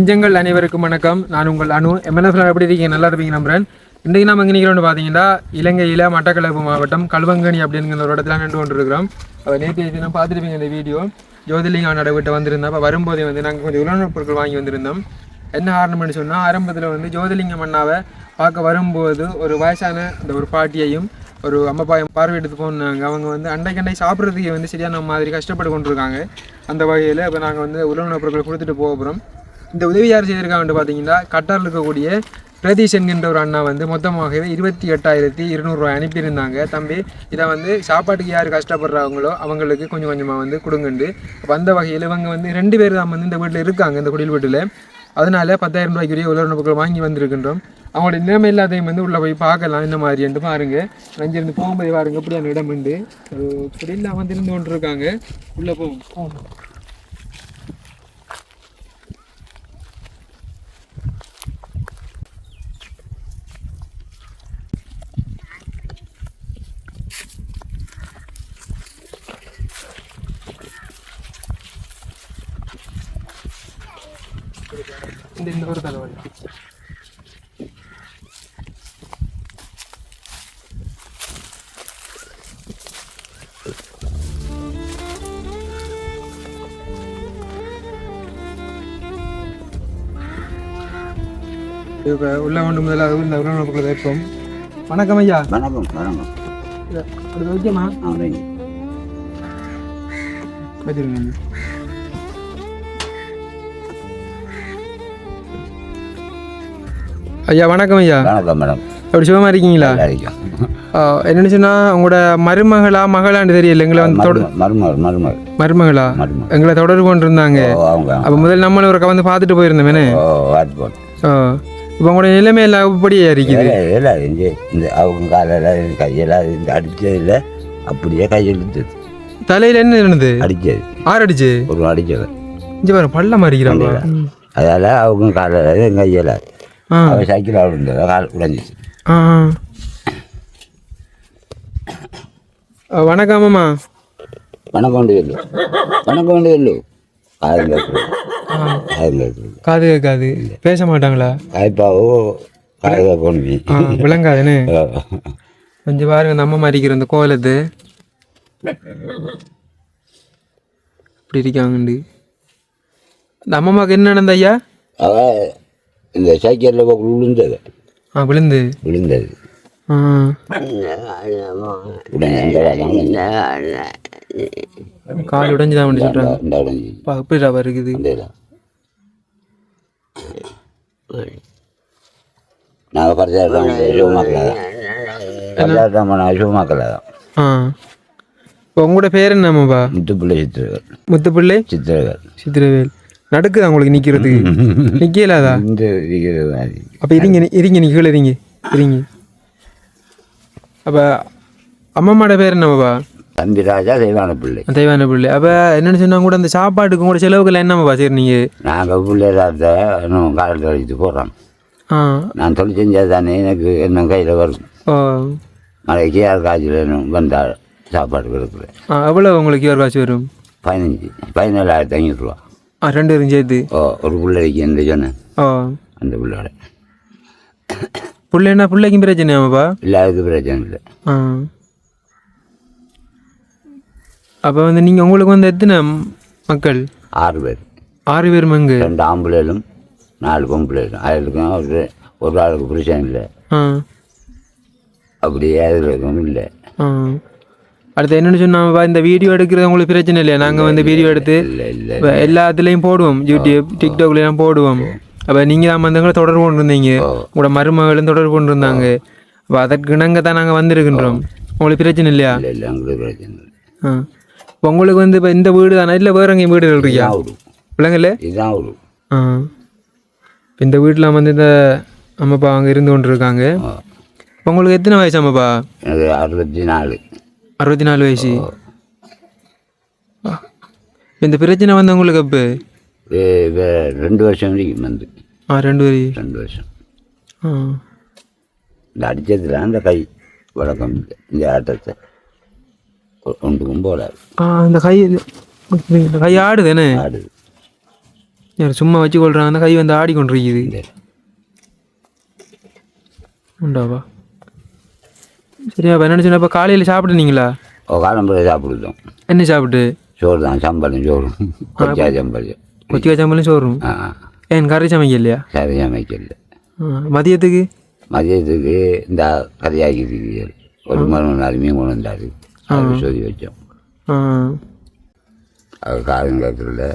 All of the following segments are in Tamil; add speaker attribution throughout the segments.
Speaker 1: நெஞ்சங்கள் அனைவருக்கும் வணக்கம். நான் உங்கள் அனு. எம்என்எஃப்ல எப்படி இருக்கீங்க? நல்லா இருப்பீங்க நம்புறேன். இன்றைக்கு நம்ம எங்கே நிற்கிறோம்னு பார்த்தீங்கன்னா இலங்கையில் மட்டக்களப்பு மாவட்டம் கல்வங்கனி அப்படிங்கிற ஒரு இடத்துல நின்று கொண்டிருக்கிறோம். அவர் நேற்று தினம் பார்த்துருப்பீங்க இந்த வீடியோ. ஜோதிலிங்க நடைபெற்று வந்திருந்தோம். அப்போ வரும்போதே வந்து நாங்கள் கொஞ்சம் உலகப் பொருட்கள் வாங்கி வந்திருந்தோம். என்ன காரணம்னு சொன்னால் ஆரம்பத்தில் வந்து ஜோதிலிங்கம் அண்ணாவை பார்க்க வரும்போது ஒரு வயசான அந்த ஒரு பாட்டியையும் ஒரு அம்மா பார்வையிட்டு போனாங்க. அவங்க வந்து அண்டை கண்டை சாப்பிட்றதுக்கு வந்து சரியான மாதிரி கஷ்டப்பட்டு கொண்டிருக்காங்க. அந்த வகையில் இப்போ நாங்கள் வந்து உலக பொருட்கள் கொடுத்துட்டு போக போகிறோம் இந்த உதவி யார் செய்திருக்காங்கன்னு பார்த்தீங்கன்னா கட்டாரில் இருக்கக்கூடிய பிரதீஷ் என்கின்ற ஒரு அண்ணா வந்து மொத்தமாகவே இருபத்தி எட்டாயிரத்தி இருநூறுவா அனுப்பியிருந்தாங்க. தம்பி இதை வந்து சாப்பாட்டுக்கு யார் கஷ்டப்படுறாங்களோ அவங்களுக்கு கொஞ்சம் கொஞ்சமாக வந்து கொடுங்கண்டு. வந்த வகையில் இவங்க வந்து ரெண்டு பேர் தான் வந்து இந்த வீட்டில் இருக்காங்க இந்த குடியில் வீட்டில். அதனால் பத்தாயிரம் ரூபாய்க்குரிய உலக பொருட்கள் வாங்கி வந்திருக்கின்றோம். அவங்களோட நிலைமை இல்லாதையும் வந்து உள்ளே போய் பார்க்கலாம் இந்த மாதிரின்ட்டு பாருங்க. அங்கிருந்து போகும்போது பாருங்க இப்படியான இடம் உண்டு. ஒரு குடியில் வந்து இருந்து கொண்டு இருக்காங்க உள்ளே போகும் இப்போ உள்ள கொண்டு முதல்ல உள்ள உணவுக்குள்ள வைப்போம் வணக்கம் ஐயா.
Speaker 2: வணக்கம் வணக்கம்.
Speaker 1: அது வச்சிருங்க ஐயா வணக்கம் ஐயா.
Speaker 2: வணக்கம் மேடம்.
Speaker 1: அப்படி சுகமா இருக்கீங்களா? என்னன்னு சொன்னா உங்களோட மருமகளா மகளான்னு தெரியல எங்களை வந்து
Speaker 2: மருமகள்
Speaker 1: எங்களை தொடர்பு கொண்டிருந்தாங்க. அப்போ முதல்ல நம்மளும் ஒரு வந்து பார்த்துட்டு போயிருந்தோமே
Speaker 2: ஓ
Speaker 1: இப்போ உங்களோட நிலைமை எல்லாம் இப்படியே இருக்குது.
Speaker 2: இல்லை இந்த அவங்க காலையில் கையெல்லாம் இந்த அடிச்சதில்ல அப்படியே கையெழுத்து
Speaker 1: தலையில என்ன இருந்தது?
Speaker 2: அடிச்சது
Speaker 1: ஆறு அடிச்சு?
Speaker 2: ஒரு அடிச்சது
Speaker 1: இங்க பாரு பள்ளம் மாறிக்கிறாங்க
Speaker 2: அதால் அவங்க காலையில் என் கையில் அவன் சைக்கிள் ஆடுந்தது கால் உடைஞ்சிச்சு.
Speaker 1: வணக்கம் அம்மா.
Speaker 2: வணக்கம் வெல்லு வணக்கம் கொண்டு வெல்லு
Speaker 1: காது கேட்காது. பேச மாட்டாங்களா?
Speaker 2: காய்ப்பாவோ காதல்
Speaker 1: ஆ விளங்காதுன்னு? கொஞ்சம் பாருங்க இந்த அம்மா மாறிக்கிற இந்த கோலத்து. இப்படி இருக்காங்கண்டு. இந்த அம்மாவுக்கு என்ன நடந்த ஐயா?
Speaker 2: இந்த சைக்கிளில் விழுந்தது.
Speaker 1: ஆ விழுந்து.
Speaker 2: விழுந்தது.
Speaker 1: கால் உடைஞ்சுதான் அப்படி சொல்கிறாங்க
Speaker 2: இந்த உடஞ்சி
Speaker 1: பா எப்படிடா வருகுது
Speaker 2: அந்த இடம் நாங்கள் பரிசாட்டம் சிவமாக்கல தான் பரிசாட்டம் பண்ண சிவமாக்கல தான்
Speaker 1: இப்போ உங்களோட பேர் என்னம்மாப்பா
Speaker 2: முத்துப்பிள்ளை சித்திரகள்
Speaker 1: முத்துப்பிள்ளை
Speaker 2: சித்திரகள்
Speaker 1: சித்திரவேல் நடுக்குதா உங்களுக்கு நிற்கிறதுக்கு நிற்கலாதா அப்போ இருங்க இருங்க நீ கீழே இருங்க இருங்க அப்போ அம்மாவோட பேர் என்னம்மாப்பா
Speaker 2: தம்பி ராஜா தெய்வான பிள்ளை.
Speaker 1: தெய்வான பிள்ளை. அப்போ என்னென்னு சொன்னா கூட அந்த சாப்பாட்டுக்கு கூட செலவுகள் என்னம்மாப்பா சரி நீங்கள்
Speaker 2: நாங்கள் பிள்ளைராத்த இன்னும் காலத்தில் கழித்து போடுறோம் நான் தொழில் செஞ்சால் தானே எனக்கு என்ன கையில் வரும். மழைக்கு யார் காய்ச்சல் வந்தால் சாப்பாடு கொடுக்குறேன்.
Speaker 1: எவ்வளோ உங்களுக்கு ஒரு காசு வரும்?
Speaker 2: பதினஞ்சு. பதினேழாயிரத்தி ஐநூறுரூவா
Speaker 1: ஆ ரெண்டு பேரும் சேர்த்து?
Speaker 2: ஓ ஒரு பிள்ளைக்கு எந்த சொன்னேன்.
Speaker 1: ஓ.
Speaker 2: அந்த பிள்ளையோட.
Speaker 1: பிள்ளைன்னா பிள்ளைக்கும் பிரச்சனையாமாப்பா
Speaker 2: இல்லாதது பிரச்சனை இல்லை.
Speaker 1: ஆ. அப்போ வந்து நீங்கள் உங்களுக்கு வந்து எத்தனை மக்கள்?
Speaker 2: ஆறு பேர்
Speaker 1: ஆறு பேர் மங்கு.
Speaker 2: ரெண்டு ஆம்பளைகளும் நாலு பொம்பளைகளும் அதுக்கும் ஒரு ஒரு ஆளுக்கு பிரச்சனை இல்லை.
Speaker 1: ஆ.
Speaker 2: அப்படி எதுக்கும் இல்லை.
Speaker 1: அடுத்து என்னன்னு சொன்னாப்பா இந்த வீடியோ எடுக்கிறது உங்களுக்கு பிரச்சனை இல்லையா? நாங்கள் வந்து வீடியோ எடுத்து
Speaker 2: இல்லை இல்லை
Speaker 1: எல்லாத்துலேயும் போடுவோம். யூடியூப் டிக்டாக்லாம் போடுவோம். அப்போ நீங்கள் தான் வந்து எங்களை தொடர்பு கொண்டு இருந்தீங்க உங்களோட மருமகளும் தொடர்பு கொண்டு இருந்தாங்க அப்போ அதற்கு இணங்க தான் நாங்கள் வந்திருக்கின்றோம் உங்களுக்கு பிரச்சனை இல்லையா?
Speaker 2: இல்லை இல்லை உங்களுக்கு பிரச்சனை இல்லை.
Speaker 1: ஆ. இப்போ உங்களுக்கு வந்து இப்போ இந்த வீடு தானே? இல்லை வேற எங்கேயும் வீடுகள் இருக்கியா விலங்கல்ல
Speaker 2: இதுதான் விடும்
Speaker 1: ஆ. இந்த வீட்டில் வந்து இந்த அம்மாப்பா அங்கே இருந்து கொண்டு இருக்காங்க இப்போ உங்களுக்கு எத்தனை வயசு அம்மாப்பா?
Speaker 2: அறுபத்தி நாலு
Speaker 1: அறுபத்தி நாலு வயசு இந்த பிரச்சனை வந்து உங்களுக்கு அப்போ
Speaker 2: ரெண்டு வருஷம் வரைக்கும் வந்து.
Speaker 1: ஆ ரெண்டு பேர்
Speaker 2: ரெண்டு வருஷம்.
Speaker 1: ஆ.
Speaker 2: இந்த அடித்ததில் அந்த கை வழக்கம். இந்த ஆட்டத்தை. ஒன்றுக்கும் போடாது
Speaker 1: இந்த கை இந்த கை ஆடுது என்ன
Speaker 2: ஆடுது
Speaker 1: யார் சும்மா வச்சு கொள்றாங்க அந்த கை வந்து ஆடிக்கொண்டிருக்குது. உண்டாவா சரியா அப்போ என்ன சொன்ன இப்போ காலையில் சாப்பிடுனீங்களா
Speaker 2: ஓ காலம்பரை சாப்பிடுதோம்
Speaker 1: என்ன சாப்பிட்டு?
Speaker 2: சோறு தான் சம்பளம் சோறும் கொச்சா சம்பளம்.
Speaker 1: கொத்திக்கா சாம்பலும் சோறும் ஏன் கறி சமைக்கலையா?
Speaker 2: சரி சமைக்கல.
Speaker 1: மதியத்துக்கு?
Speaker 2: மதியத்துக்கு இந்த கறியாக்கி ஒரு மணி நாலு மீன் கொண்டு வந்தாரு. அது சொல்லி வச்சோம்
Speaker 1: ஆ.
Speaker 2: அது காலம் கேட்கறதுல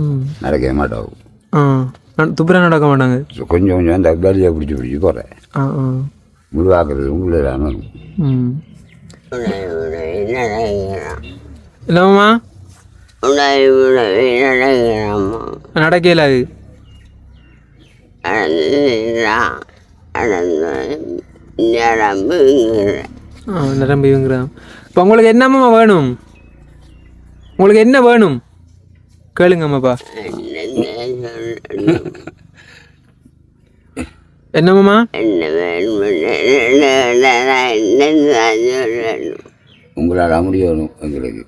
Speaker 1: ம்.
Speaker 2: நடக்கவே மாட்டோம்
Speaker 1: துப்புரா நடக்க மாட்டாங்க?
Speaker 2: கொஞ்சம் கொஞ்சம் அந்த வெளியே பிடிச்சி பிடிச்சி போகிறேன் முழுவாக்குறது உள்ள
Speaker 1: ம். இல்லைம்மா நடக்கல அது. ஆ நிரம்பி இவங்கிறான் இப்போ உங்களுக்கு என்னம்மா வேணும் உங்களுக்கு என்ன வேணும் கேளுங்கம்மாப்பா என்னம்மா
Speaker 2: உங்களால் முடியணும் எங்களுக்கு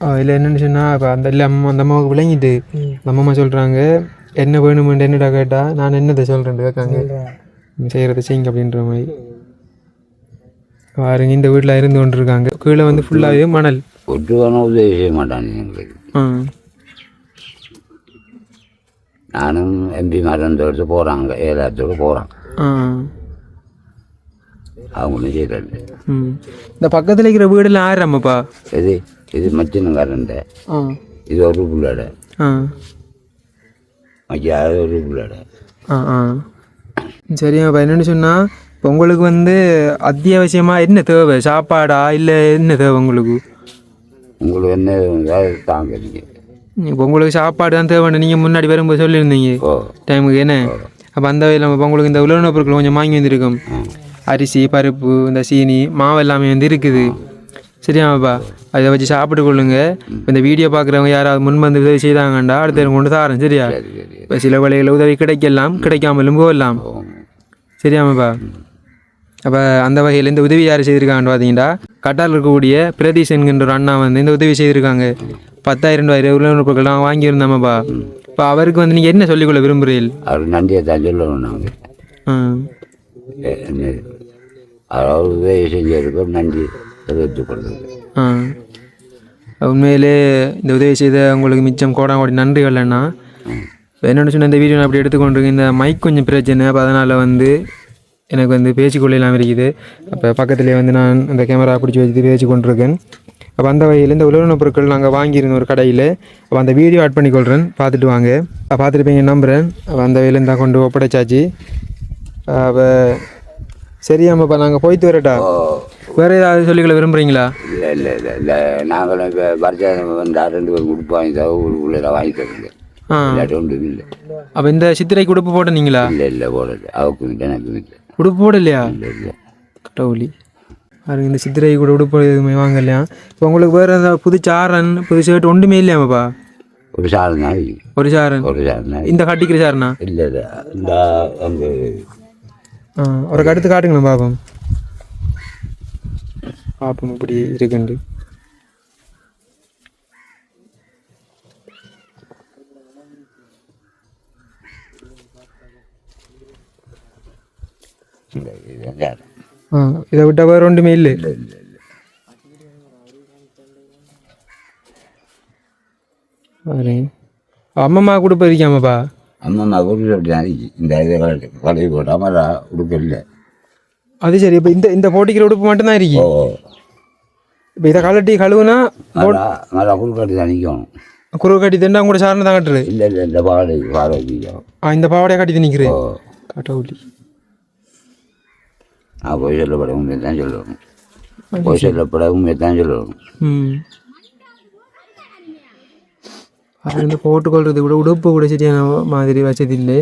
Speaker 1: அதில் என்னென்னு சொன்னால் இப்போ அந்த இல்லை அம்மா அந்த அம்மாவுக்கு விளங்கிட்டு அந்த அம்மா சொல்கிறாங்க என்ன வேணுமென்று என்னடா கேட்டால் நான் என்னதை சொல்கிறேன் கேட்காங்க செய்கிறத செய்யுங்க அப்படின்ற மாதிரி பாருங்க இந்த வீட்டில் இருந்து கொண்டு இருக்காங்க கீழே வந்து ஃபுல்லாகவே மணல்.
Speaker 2: ஒட்டுவான உதவி செய்ய மாட்டாங்க எங்களுக்கு. நானும் எம்பி மரத்தோடு போகிறாங்க ஏலாத்தோடு போகிறான்
Speaker 1: ஆ.
Speaker 2: அவங்களும் செய்கிறாங்க
Speaker 1: இந்த பக்கத்தில் இருக்கிற வீடெல்லாம் ஆறாமப்பா
Speaker 2: இது இது மச்சினங்காரண்ட
Speaker 1: ஆ.
Speaker 2: இது ஒரு புள்ளட அது ஒரு புள்ளட
Speaker 1: ஆ ஆ. சரியாப்பா என்னென்னு சொன்னால் உங்களுக்கு வந்து அத்தியாவசியமாக என்ன தேவை? சாப்பாடா? இல்லை என்ன தேவை உங்களுக்கு?
Speaker 2: உங்களுக்கு என்ன தாங்கிறீங்க
Speaker 1: இப்போ உங்களுக்கு சாப்பாடு தான் தேவைன்னு நீங்கள் முன்னாடி வரும்போது சொல்லியிருந்தீங்க. டைமுக்கு என்ன? அப்போ அந்த வகையில் இப்போ உங்களுக்கு இந்த உலக பொருட்கள் கொஞ்சம் வாங்கி வந்திருக்கும். அரிசி பருப்பு இந்த சீனி மாவு எல்லாமே வந்து இருக்குது. சரியாப்பா அதை வச்சு சாப்பிட்டு கொள்ளுங்க. இப்ப இந்த வீடியோ பார்க்குறவங்க யாராவது முன் வந்து உதவி செய்தாங்கண்டா அடுத்த கொண்டு தாரேன். சரியா?
Speaker 2: சரி சரி.
Speaker 1: இப்போ சில வேலைகளில் உதவி கிடைக்கலாம். கிடைக்காமலும் போகலாம். சரியாமாப்பா அப்போ அந்த வகையில் இந்த உதவி யார் செய்திருக்காங்கன்னு பார்த்தீங்கன்னா கட்டால் இருக்கக்கூடிய பிரதீஷ் என்கின்ற ஒரு அண்ணா வந்து இந்த உதவி செய்திருக்காங்க. பத்தாயிரம் ரூபாய் பொருட்கள் நாங்கள் வாங்கியிருந்தோமாப்பா. இப்போ அவருக்கு வந்து நீங்கள் என்ன சொல்லிக்கொள்ள விரும்புகிறீர்கள்
Speaker 2: அவர் நன்றியை தான் சொல்லணும் நாங்கள் அவர் உதவி செஞ்சதுக்கு நன்றி தெரிவித்துக்
Speaker 1: ஆ. உண்மையிலே இந்த உதவி செய்த உங்களுக்கு மிச்சம் கோடாங்கோடி நன்றிகள் அண்ணா. என்னென்னு சொன்ன இந்த வீடியோ நான் அப்படி எடுத்துக்கொண்டிருக்கேன். இந்த மைக் கொஞ்சம் பிரச்சனை அப்போ அதனால் வந்து எனக்கு வந்து பேசிக்கொள்ளலாம் இருக்குது. அப்போ பக்கத்துலேயே வந்து நான் அந்த கேமரா பிடிச்சி வச்சு பேசி கொண்டிருக்கேன். அப்போ அந்த வகையில் இந்த உலக பொருட்கள் நாங்கள் வாங்கியிருந்த ஒரு கடையில் அப்போ அந்த வீடியோ ஆட் பண்ணிக்கொள்கிறேன் பார்த்துட்டு வாங்க. அப்போ பார்த்துட்டு நம்புகிறேன் அப்போ அந்த வகையில் இருந்தால் கொண்டு ஒப்படைச்சாச்சு. அப்போ சரியாமப்பா நாங்கள் போயிட்டு வரட்டா? வேறு ஏதாவது சொல்லிக்கொள்ள விரும்புகிறீங்களா
Speaker 2: இல்லை இல்லை இல்லை இல்லை. நாங்களும் இப்போ பரிசாதம் வந்தால் ரெண்டு பேரும் கொடுப்பு வாங்கி தர ஊருக்குள்ளே வாங்கி தருங்க.
Speaker 1: ஆ.
Speaker 2: இல்லாட்டி ஒன்றும் இல்லை.
Speaker 1: அப்போ இந்த சித்திரைக்கு உடுப்பு போட்டனீங்களா?
Speaker 2: இல்லை இல்லை போடல. அவக்கும் இல்லை எனக்கும் இல்லை
Speaker 1: உடுப்பு போடலையா கடவுளி பாருங்க இந்த சித்திரை கூட உடுப்பு எதுவுமே வாங்கலையா? இப்போ உங்களுக்கு வேறு ஏதாவது புது சாரன் புது ஷர்ட் ஒன்றுமே இல்லையாமப்பா
Speaker 2: ஒரு இருக்கு.
Speaker 1: ஒரு சாரன்.
Speaker 2: ஒரு சாரம் தான்
Speaker 1: இந்த கட்டிக்கிற சாரனா?
Speaker 2: இல்லை இல்லை. இந்த அந்த
Speaker 1: ஆ ஒரு கடுத்து காட்டுங்களேன் பாப்போம். பாப்போம் இப்படி இருக்குண்டு.
Speaker 2: இது சாரம்
Speaker 1: ஆ இதை விட்டால் வேறு ஒன்றுமே இல்லை
Speaker 2: இல்லை இல்லை இல்லை
Speaker 1: பாருங்க அம்மம்மா கொடுப்ப இருக்காமப்பா
Speaker 2: அம்மா அம்மா கொடுத்து அப்படி தான் இருக்கு இந்த இது பழைய போட்டாமல் உடுப்பு இல்லை
Speaker 1: அது சரி இப்போ இந்த இந்த போட்டிக்கிற உடுப்பு மட்டும்தான்
Speaker 2: ஓ
Speaker 1: இருக்கு இப்போ இதை கலட்டி கழுவுனா
Speaker 2: நல்லா குறுக்காட்டி தான் நிற்கணும்
Speaker 1: குறுவை கட்டி தண்டா கூட சாரணம் தான் கட்டுறது
Speaker 2: இல்லை இல்லை இந்த பாடம் நிற்கும்
Speaker 1: ஆ இந்த பாவாடையை கட்டி நிற்கிறேன்
Speaker 2: நான் போய் சொல்லப்பட உண்மையை தான் சொல்லணும் போய் சொல்லப்பட உண்மையை தான் சொல்லணும்.
Speaker 1: ம். அது இந்த போட்டுக்கொள்றது கூட உடுப்பு கூட சரியான மாதிரி வச்சது இல்லை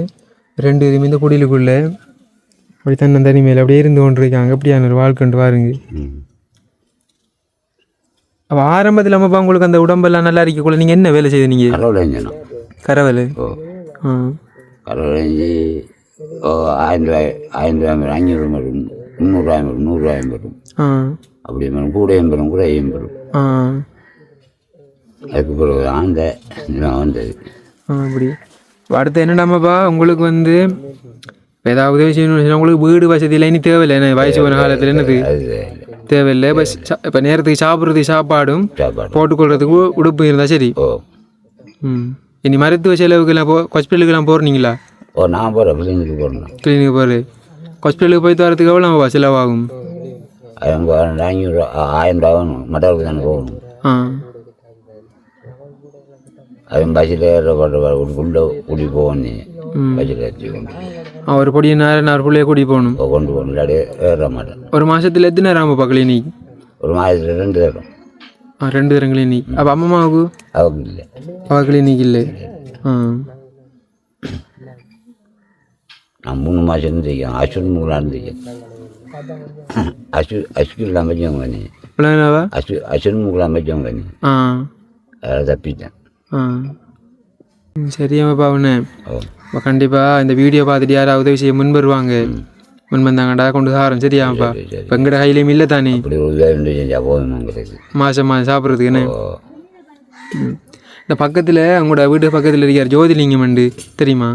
Speaker 1: ரெண்டு இதுமே இந்த குடிலுக்குள்ளே. அப்படி தன்னை தனிமையில் அப்படியே இருந்து கொண்டிருக்காங்க. அப்படியான ஒரு வாழ்க்கைன்ட்டு பாருங்க. அப்போ ஆரம்பத்தில் அம்மாப்பா உங்களுக்கு அந்த உடம்பெல்லாம் நல்லா இருக்கக்குள்ள நீங்கள் என்ன வேலை
Speaker 2: கடவுளை செஞ்சணும்
Speaker 1: கரவல்
Speaker 2: ஓ.
Speaker 1: ஆ.
Speaker 2: ஓ ஆயிரம் ரூபாய் ஆயிரம் ரூபாய் அஞ்சூறு வரும் முந்நூறுரூவாயும் நூறுரூவாயும் வரும்.
Speaker 1: ஆ.
Speaker 2: அப்படி கூடையும் வரும் கூடையும் வரும்.
Speaker 1: ஆ.
Speaker 2: அதுக்கு பிறகு இதெல்லாம் வந்தது
Speaker 1: அப்படி. அடுத்து என்னடாமாப்பா? உங்களுக்கு வந்து ஏதாவது உதவி செய்யணும்னு சொன்னா உங்களுக்கு வீடு வசதியில் இனி தேவையில்லை. என்ன வயசு போன காலத்தில் என்னது? தேவையில்லை. இப்போ இப்போ நேரத்துக்கு சாப்பிட்றதுக்கு சாப்பாடும்
Speaker 2: சாப்பாடு
Speaker 1: போட்டுக்கொள்றதுக்கு உடுப்பு இருந்தால் சரி.
Speaker 2: ஓ.
Speaker 1: ம். இனி மருத்துவ செலவுக்கெல்லாம் போ ஹாஸ்பிட்டலுக்கெல்லாம் போகிறீங்களா
Speaker 2: ஓ நான் போகிறேன் பிள்ளைங்களுக்கு போகிறேன்
Speaker 1: கிளினிக் போகிற ஹாஸ்பிட்டலுக்கு போயிட்டு வரதுக்கு எவ்வளோ செலவாகும்
Speaker 2: அவங்க ஐநூறு ஆயிரம் ரூபா வேணும் மட்டருக்கு தானே போகணும்.
Speaker 1: ஆ.
Speaker 2: அதுவும் பஸ்ஸில் உள்ளே கூட்டி போகணும் பஸ்ஸில் ஏற்றி கொண்டு
Speaker 1: ஒரு பொடிய நேரம் நான் பிள்ளைய கூட்டி போகணும்
Speaker 2: கொண்டு போகணும். இல்லாட்டி ஏற மாட்டேன்.
Speaker 1: ஒரு மாசத்துல எத்தனை நேரம் ஆகும்ப்பா கிளினிக்
Speaker 2: ஒரு மாதத்தில் ரெண்டு தரம்.
Speaker 1: ஆ ரெண்டு தரம் கிளினிக் அப்போ அம்மாவுக்கு?
Speaker 2: அவங்க இல்லை.
Speaker 1: அவ கிளினிக் இல்லை. ஆ.
Speaker 2: நான் மூணு மாதம் இருந்திருக்கேன் அஸ்வின் மூலம் இருந்திருக்கேன் அஸ்வி அஸ்வின் அமைச்சவங்க நீ.
Speaker 1: பிள்ளைனாவா
Speaker 2: அஸ்வி அஸ்வின் மூலம் அமைச்சவங்க நீ.
Speaker 1: ஆ.
Speaker 2: அதை தப்பிட்டேன்
Speaker 1: ஆ. ம், சரியாப்பா அவனே கண்டிப்பாக இந்த வீடியோ பார்த்துட்டு யாராவது உதவி செய்ய முன் வருவாங்க. முன் வந்தாங்கடா கொண்டு சாரம் சரியாப்பா
Speaker 2: சரி, சரி.
Speaker 1: இப்போ எங்கட கையிலையும் இல்லை தானே. மாதம் மாதம் சாப்பிட்றதுக்குன்னு
Speaker 2: ஓ.
Speaker 1: ம். இந்த பக்கத்தில் உங்களோட வீட்டு பக்கத்தில் இருக்கார் ஜோதிலிங்கம் உண்டு தெரியுமா?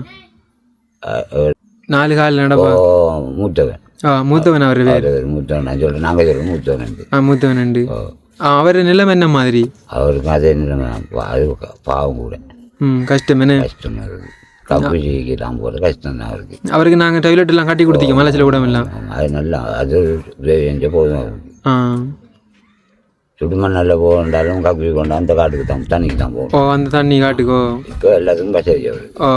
Speaker 1: நாலு கால் நடப்பா
Speaker 2: மூத்தவன்
Speaker 1: மூத்தவன் அவர் பேர்
Speaker 2: மூத்தவன் நான் சொல்கிறேன் நாங்கள் சொல்கிறோம் மூத்தவன்.
Speaker 1: ஆ மூத்தவன் உண்டு அவர் நிலைமை என்ன மாதிரி
Speaker 2: அவருக்கு அதே நிலைமை அது பாவம் கூட
Speaker 1: ம் கஷ்டம் என்ன
Speaker 2: கஷ்டமாக இருக்குது கப்பூசிக்கெல்லாம் போகிற கஷ்டம் தான் அவருக்கு
Speaker 1: அவருக்கு நாங்கள் டாய்லெட் எல்லாம் கட்டி கொடுத்தீங்க மலைச்சில் கூட எல்லாம்
Speaker 2: அது நல்லா அது செஞ்சால் போதும்
Speaker 1: ஆ
Speaker 2: சுடுமண்ணில் போகண்டாலும் கப்பூசி கொண்டு அந்த காட்டுக்கு தான் தண்ணிக்கு தான் போகணும்
Speaker 1: ஓ அந்த தண்ணி காட்டுக்கோ
Speaker 2: இப்போ எல்லாத்துக்கும் அவருக்கு
Speaker 1: ஓ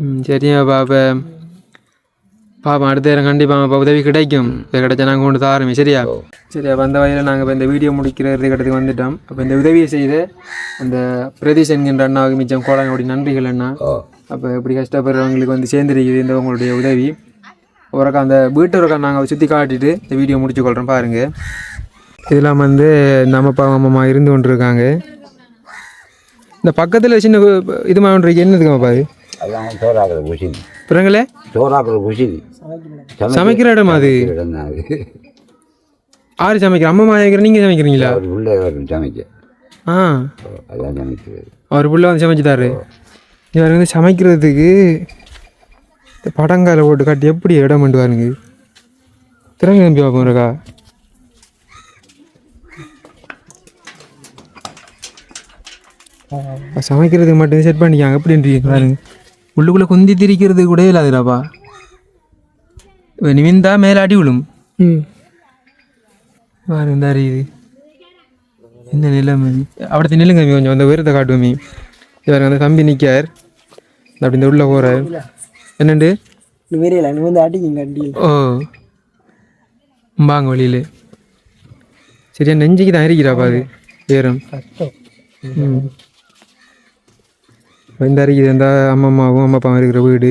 Speaker 1: ம் சரியா பாப்பா பாப்பா அடுத்த நேரம் கண்டிப்பாக அப்போ உதவி கிடைக்கும் இது கிடைச்சா நாங்கள் கொண்டு தாரமே சரியா சரி அப்போ அந்த வகையில் நாங்கள் இப்போ இந்த வீடியோ முடிக்கிற இடத்துக்கு வந்துட்டோம் அப்போ இந்த உதவியை செய்து அந்த பிரதீஷ் என்கின்ற அண்ணாவுக்கு மிச்சம் கோடாங்களுடைய நன்றிகள் அண்ணா அப்போ இப்படி கஷ்டப்படுறவங்களுக்கு வந்து சேர்ந்துருக்குது இந்த உங்களுடைய உதவி ஒருக்கா அந்த வீட்டு ஒருக்கா நாங்கள் சுற்றி காட்டிட்டு இந்த வீடியோ முடிச்சு கொள்கிறோம் பாருங்கள் இதெல்லாம் வந்து நம்ம அப்பா அம்மா இருந்து கொண்டு இருக்காங்க இந்த பக்கத்தில் சின்ன இது மாதிரி என்னதுக்கு பாரு
Speaker 2: அதெல்லாம் சோறாக்குற குசினி
Speaker 1: பிறங்களே
Speaker 2: சோறாக்குற குசினி
Speaker 1: சமைக்கிற இடம் அது?
Speaker 2: இடம் தான் அது.
Speaker 1: ஆறு சமைக்கிற அம்மா சமைக்கிற நீங்கள் சமைக்கிறீங்களா?
Speaker 2: அவர் வரும் சமைக்க.
Speaker 1: ஆ.
Speaker 2: அதான் சமைக்கிறது.
Speaker 1: அவர் புள்ள வந்து சமைச்சுட்டாரு. இவர் வந்து சமைக்கிறதுக்கு படங்கால போட்டு காட்டி எப்படி இடம் பண்ணி பாருங்க திறங்க நம்பி பார்ப்போம் இருக்கா சமைக்கிறதுக்கு மட்டும் செட் பண்ணிக்காங்க எப்படின்றீங்க பாருங்க. உள்ளுக்குள்ளே குந்தி திரிக்கிறது கூட இல்லாதுடாப்பா. நிமிந்தா மேலே அடி விழும். பாருங்க அறியுது இந்த நிலைமை அப்படி நில்லுங்க கொஞ்சம் அந்த உயரத்தை காட்டுவோமே இவர் அந்த தம்பி நிற்கார் அப்படி இந்த உள்ள போகிறார் என்னண்டு? ஓ. பாங்க வழியில். சரியா நெஞ்சுக்கு தான் இருக்கிறாப்பா அது. உயரம். ம். இந்த அறிக்குது அந்த அம்மா அம்மாவும் அம்மா அப்பாவும் இருக்கிற வீடு.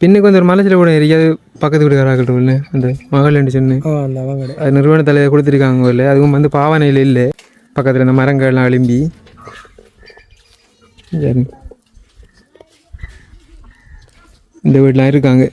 Speaker 1: பின்னுக்கு வந்து ஒரு மலைச்சில் கூட இருக்காது பக்கத்து வீட்டுக்காராக்கட்டும் அந்த மகள் சொன்னு.
Speaker 3: ஆ அந்த அவங்க
Speaker 1: அது நிறுவனத்தில் கொடுத்துருக்காங்க இல்லை அதுவும் வந்து பாவனையில் இல்லை. பக்கத்தில் இந்த மரங்கள்லாம் அலும்பி சரி. இந்த வீடெலாம் இருக்காங்க.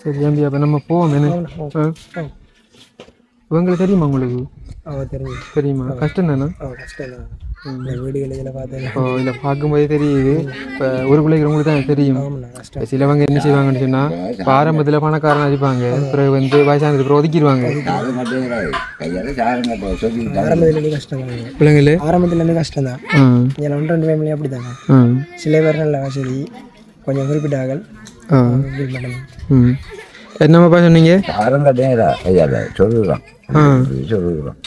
Speaker 1: சரி தம்பி அப்போ நம்ம போவோம் ஆ. இவங்களுக்கு தெரியுமா உங்களுக்கு?
Speaker 3: அவ தெரியும்.
Speaker 1: தெரியுமா? கஷ்டம் தானே?
Speaker 3: கஷ்டம் தான்.
Speaker 1: இப்போ இல்லை பார்க்கும்போதே தெரியுது. இப்போ ஒரு பிள்ளைக்கிறவங்களுக்கு தான் தெரியும். சிலவங்க என்ன செய்வாங்கன்னு சொன்னால் இப்போ ஆரம்பத்தில் பணக்காரன் அடிப்பாங்க பிறகு வந்து வயசானதுக்கு அப்புறம் ஒதுக்கிடுவாங்க. பிள்ளைங்களே?
Speaker 3: ஆரம்பத்துலேருந்து கஷ்டம் தான். இதில் ஒன்று ரெண்டு ஃபேமிலி அப்படி தாங்க சில பேர் நல்ல வசதி கொஞ்சம் குறிப்பிட்டார்கள்
Speaker 1: என்னம்மாப்பா சொன்னீங்க?
Speaker 2: சாரம் கட்டுகிறா கையால் சொல்லுறான் சொல்லுறான்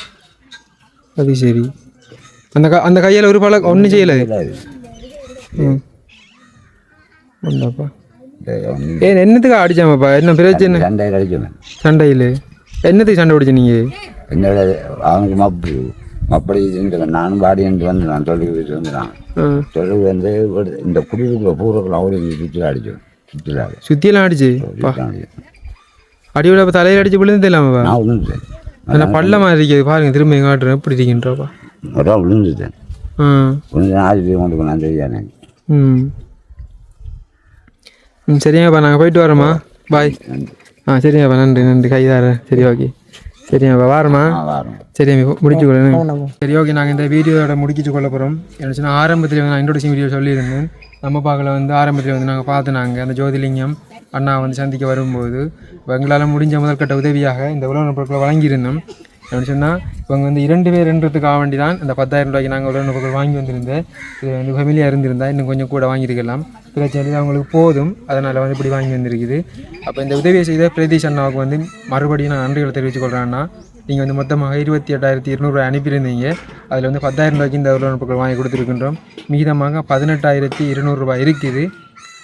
Speaker 1: அது சரி. அந்த அந்த கையால் ஒரு பழக்கம் ஒன்றும் செய்யலை? ம். உண்டாப்பா ஏ என்னத்துக்கு அடிச்சாமாப்பா என்ன பிரச்சனை
Speaker 2: சண்டையில் அடிச்சுவேன்
Speaker 1: சண்டையில். என்னத்துக்கு சண்டை பிடிச்ச நீங்கள்
Speaker 2: என்னோட அவனுக்கு மப்பு. மப்படி இருந்தவன் நானும் பாடி என்று வந்து நான் சொல்லி வச்சு வந்துடான்
Speaker 1: ஆ.
Speaker 2: சொல்லி வந்து இந்த குடியிருக்கிற பூரத்தில் அவரு இங்கே சுற்றில அடிச்சோம் சுற்றிலாது
Speaker 1: சுற்றியெல்லாம் அடிச்சு அடி விட தலையில் அடிச்சு விழுந்து இல்லாமப்பா
Speaker 2: நான் சரி
Speaker 1: நல்ல பள்ளமாக இருக்குது பாருங்க திரும்ப எங்க காட்டுறேன் எப்படி இருக்கின்றப்பா
Speaker 2: அதான் விழுந்துட்டேன்
Speaker 1: ம்
Speaker 2: கொஞ்சம் ஆதிபதி கொண்டு போனால் தெரியாது
Speaker 1: ம் ம் சரிங்கப்பா நாங்கள் போயிட்டு வரோம்மா பாய் ஆ சரிங்கப்பா நன்றி நன்றி கைதாரேன் சரி ஓகே சரிங்கப்பா வாரம்மா
Speaker 2: வரோம்
Speaker 1: சரி முடிச்சு கொள்ளணும் சரி ஓகே நாங்கள் இந்த வீடியோட முடிக்கிச்சு கொள்ள போகிறோம் என்ன சொன்னால் ஆரம்பத்தில் நான் இன்ட்ரோடக்ஷன் வீடியோ சொல்லியிருந்தேன் நம்ம பார்க்கல வந்து ஆரம்பத்தில் வந்து நாங்கள் பார்த்து நாங்கள் அந்த ஜோதிலிங்கம் அண்ணா வந்து சந்திக்க வரும்போது எங்களால் முடிஞ்ச முதற்கட்ட உதவியாக இந்த உலக பொருட்களை வழங்கியிருந்தோம். அப்படின்னு சொன்னால் இவங்க வந்து இரண்டு பேருன்றதுக்காக வேண்டி தான் இந்த பத்தாயிரம் ரூபாய்க்கு நாங்கள் உலக பொருட்கள் வாங்கி வந்திருந்தேன். இது வந்து ஃபெமிலியாக இருந்திருந்தால் இன்னும் கொஞ்சம் கூட வாங்கியிருக்கலாம். பிரச்சனை அவங்களுக்கு போதும். அதனால் வந்து இப்படி வாங்கி வந்திருக்குது. அப்போ இந்த உதவியை செய்த பிரதீஷ் அண்ணாவுக்கு வந்து மறுபடியும் நான் நன்றிகளை தெரிவித்துக் கொள்கிறேன்னா அண்ணா. நீங்கள் வந்து மொத்தமாக இருபத்தி எட்டாயிரத்தி இருநூறுவா அனுப்பியிருந்தீங்க. அதில் வந்து பத்தாயிரம் ரூபாய்க்கு இந்த உலக பொருட்கள் வாங்கி கொடுத்துருக்கின்றோம். மீதமாக பதினெட்டாயிரத்தி இருநூறுபா இருக்குது.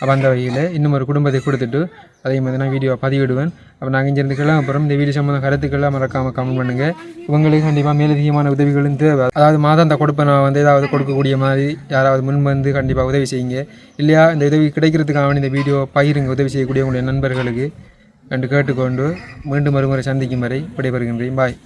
Speaker 1: அப்போ அந்த வகையில் இன்னும் ஒரு குடும்பத்தை கொடுத்துட்டு அதே மாதிரி நான் வீடியோ பதிவிடுவேன். அப்போ நாங்கள் இங்கேருந்து கிளம்ப அப்புறம் இந்த வீடியோ சம்மந்த கருத்துக்கள்லாம் மறக்காமல் கமெண்ட் பண்ணுங்கள் இவங்களுக்கு கண்டிப்பாக மேலதிகமான உதவிகளும் தேவை. அதாவது மாதம் கொடுப்பை நான் வந்து ஏதாவது கொடுக்கக்கூடிய மாதிரி யாராவது முன் வந்து கண்டிப்பாக உதவி செய்யுங்க. இல்லையா? இந்த உதவி கிடைக்கிறதுக்காக இந்த வீடியோ பகிருங்க. உதவி செய்யக்கூடிய உங்களுடைய நண்பர்களுக்கு. என்று கேட்டுக்கொண்டு மீண்டும் மறுமுறை சந்திக்கும் வரை விடைபெறுகின்றேன். பாய்.